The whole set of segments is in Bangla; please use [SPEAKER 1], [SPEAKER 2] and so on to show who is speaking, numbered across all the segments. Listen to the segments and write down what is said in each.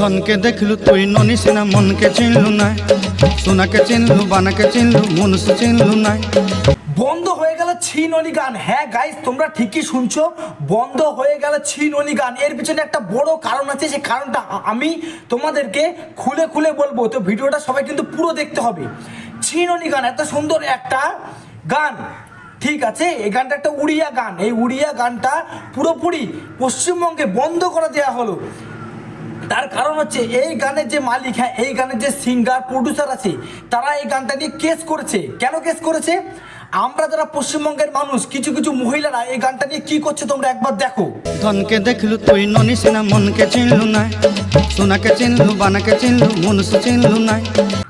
[SPEAKER 1] ধনকে দেখলু তুই, ননি সিনা মনকে চিনলু না সোনাকে চিনলু, বানাকে চিনলু, মনুষ চিনলু না
[SPEAKER 2] বন্ধ হয়ে গেল ছিননি গান। হ্যাঁ গাইস তোমরা ঠিকই শুনছো। বন্ধ হয়ে গেল ছিননি গান। এর পিছনে একটা বড় কারণ আছে সেই কারণটা আমি তোমাদেরকে খুলে খুলে বলব। তো ভিডিওটা সবাই কিন্তু পুরো দেখতে হবে। ছিননি গান, এত সুন্দর একটা গান। ঠিক আছে, এই গানটা একটা উড়িয়া গান। এই উড়িয়া গানটা পুরোপুরি পশ্চিমবঙ্গে বন্ধ করে দেওয়া হলো। তার কারণ হচ্ছে এই গানের যে মালিক হ্যাঁ এই গানের যে সিঙ্গার প্রডিউসার আছে, তারা এই গানটা নিয়ে কেস করেছে। কেন কেস করেছে? আমরা যারা পশ্চিমবঙ্গের মানুষ, কিছু কিছু মহিলারা এই গানটা নিয়ে কি করছে তোমরা একবার দেখো।
[SPEAKER 1] ধনকে দেখল তুই ননি সিনা মনকে চিনলু না। সোনাকে চিনলু, বানাকে চিনলু মনুষ চিনলু না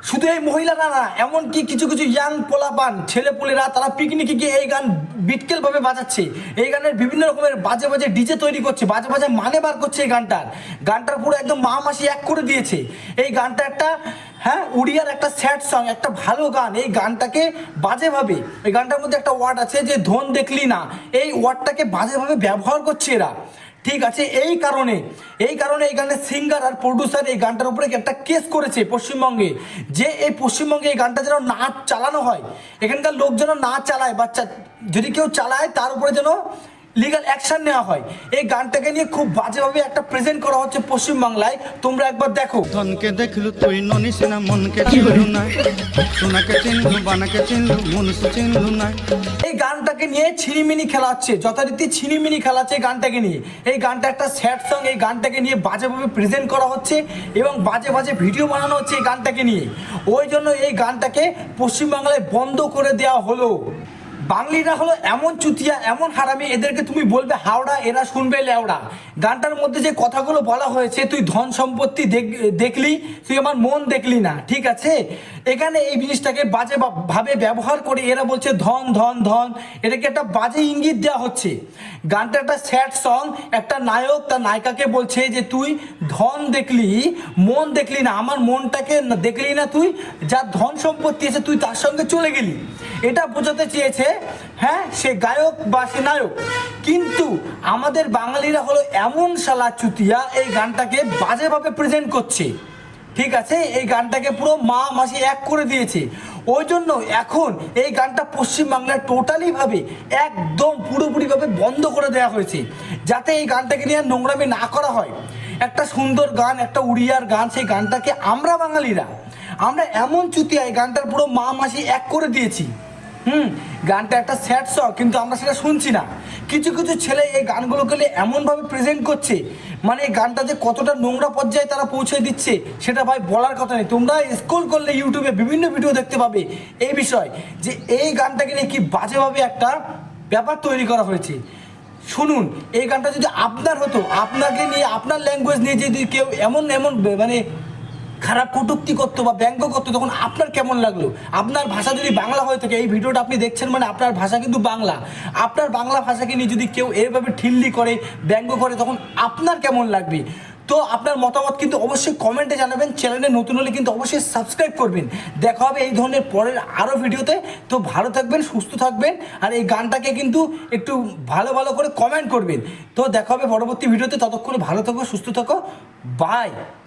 [SPEAKER 2] শুধু এই মহিলারা না, এমনকি কিছু কিছু ইয়াং পোলাপান, ছেলেপুলেরা, তারা পিকনিকে গিয়ে এই গান বিটকেল ভাবে বাজাচ্ছে। এই গানের বিভিন্ন রকমের বাজে বাজে ডিজে তৈরি করছে, বাজে বাজে মানে বার করছে এই গানটার। গানটার পুরো একদম মা মাসি এক করে দিয়েছে। এই গানটা একটা হ্যাঁ উড়িয়ার একটা স্যাড সং একটা ভালো গান। এই গানটাকে বাজেভাবে, এই গানটার মধ্যে একটা ওয়ার্ড আছে যে ধন দেখলি না। এই ওয়ার্ডটাকে বাজেভাবে ব্যবহার করছে এরা। ঠিক আছে, এই কারণে এই কারণে এই গানের সিঙ্গার আর প্রডিউসার এই গানটার উপরে একটা কেস করেছে পশ্চিমবঙ্গে? যে এই পশ্চিমবঙ্গে এই গানটা যেন না চালানো হয়, এখানকার লোক যেন না চালায়, বাচ্চা যদি কেউ চালায় তার উপরে যেন লিগাল অ্যাকশন নেওয়া হয়। এই গানটাকে নিয়ে খুব বাজেভাবে একটা প্রেজেন্ট করা হচ্ছে পশ্চিমবাংলায়। তোমরা একবার দেখো।
[SPEAKER 1] ধনকে দেখলু তুই ননি সিনা মনকে চিনলু না। সোনাকে চিনলু বানাকে চিনলু মনুষ চিনলু না।
[SPEAKER 2] এই গানটাকে নিয়ে ছিনিমিনি খেলা হচ্ছে যথারীতি ছিনিমিনি খেলা হচ্ছে এই গানটাকে নিয়ে। এই গানটা একটা স্যাড সং এই গানটাকে নিয়ে বাজেভাবে প্রেজেন্ট করা হচ্ছে এবং বাজে বাজে ভিডিও বানানো হচ্ছে এই গানটাকে নিয়ে। ওই জন্য এই গানটাকে পশ্চিমবাংলায় বন্ধ করে দেওয়া হলো। বাঙালিরা হলো এমন চুতিয়া, এমন হারামি, এদেরকে তুমি বলবে হাওড়া, এরা শুনবে লেওড়া। গানটার মধ্যে যে কথাগুলো বলা হয়েছে, তুই ধন সম্পত্তি দেখ- দেখলি, তুই আমার মন দেখলি না, ঠিক আছে? এখানে এই জিনিসটাকে বাজে ভাবে ব্যবহার করে এরা বলছে ধন ধন ধন। এটাকে একটা বাজে ইঙ্গিত দেওয়া হচ্ছে। গানটা একটা স্যাড সং একটা নায়ক তার নায়িকাকে বলছে যে, তুই ধন দেখলি, মন দেখলি না, আমার মনটাকে দেখলি না তুই যার ধন সম্পত্তি আছে তুই তার সঙ্গে চলে গেলি। এটা বোঝাতে চেয়েছে হ্যাঁ সে গায়ক বা সে নায়ক। কিন্তু আমাদের বাঙালিরা হলো এমন শালা চুতিয়া এই গানটাকে বাজেভাবে প্রেজেন্ট করছে। ঠিক আছে? এই গানটাকে পুরো মা মাসি এক করে দিয়েছে। ওই জন্য এখন এই গানটা পশ্চিমবাংলায় টোটালিভাবে একদম পুরোপুরিভাবে বন্ধ করে দেওয়া হয়েছে। যাতে এই গানটাকে নিয়ে নোংরামি না করা হয়। একটা সুন্দর গান, একটা উড়িয়ার গান, সেই গানটাকে আমরা বাঙালিরা, আমরা এমন চুতিয়া এই গানটার পুরো মা মাসি এক করে দিয়েছি। হুম, গানটা একটা স্যাড সং কিন্তু আমরা সেটা শুনছি না। কিছু কিছু ছেলে এই গানগুলোকে এমনভাবে প্রেজেন্ট করছে মানে এই গানটা যে কতটা নোংরা পর্যায়ে তারা পৌঁছে দিচ্ছে, সেটা ভাই বলার কথা নেই। তোমরা স্ক্রল করলে ইউটিউবে বিভিন্ন ভিডিও দেখতে পাবে এই বিষয় যে এই গানটাকে নিয়ে কি বাজেভাবে একটা ব্যাপার তৈরি করা হয়েছে। শুনুন, এই গানটা যদি আপনার হতো, আপনাকে নিয়ে, আপনার ল্যাঙ্গুয়েজ নিয়ে যদি কেউ এমন এমন মানে খারাপ কটুক্তি করতো বা ব্যঙ্গ করতো, তখন আপনার কেমন লাগল? আপনার ভাষা যদি বাংলা হয়ে থাকে, এই ভিডিওটা আপনি দেখছেন মানে আপনার ভাষা কিন্তু বাংলা। আপনার বাংলা ভাষাকে নিয়ে যদি কেউ এভাবে ঠিল্লি করে, ব্যঙ্গ করে, তখন আপনার কেমন লাগবে? তো আপনার মতামত কিন্তু অবশ্যই কমেন্টে জানাবেন চ্যানেলে নতুন হলে কিন্তু অবশ্যই সাবস্ক্রাইব করবেন। দেখা হবে এই ধরনের পরের আরও ভিডিওতে। তো ভালো থাকবেন, সুস্থ থাকবেন, আর এই গানটাকে কিন্তু একটু ভালো ভালো করে কমেন্ট করবেন। তো দেখা হবে পরবর্তী ভিডিওতে, ততক্ষণে ভালো থাকো, সুস্থ থাকো বাই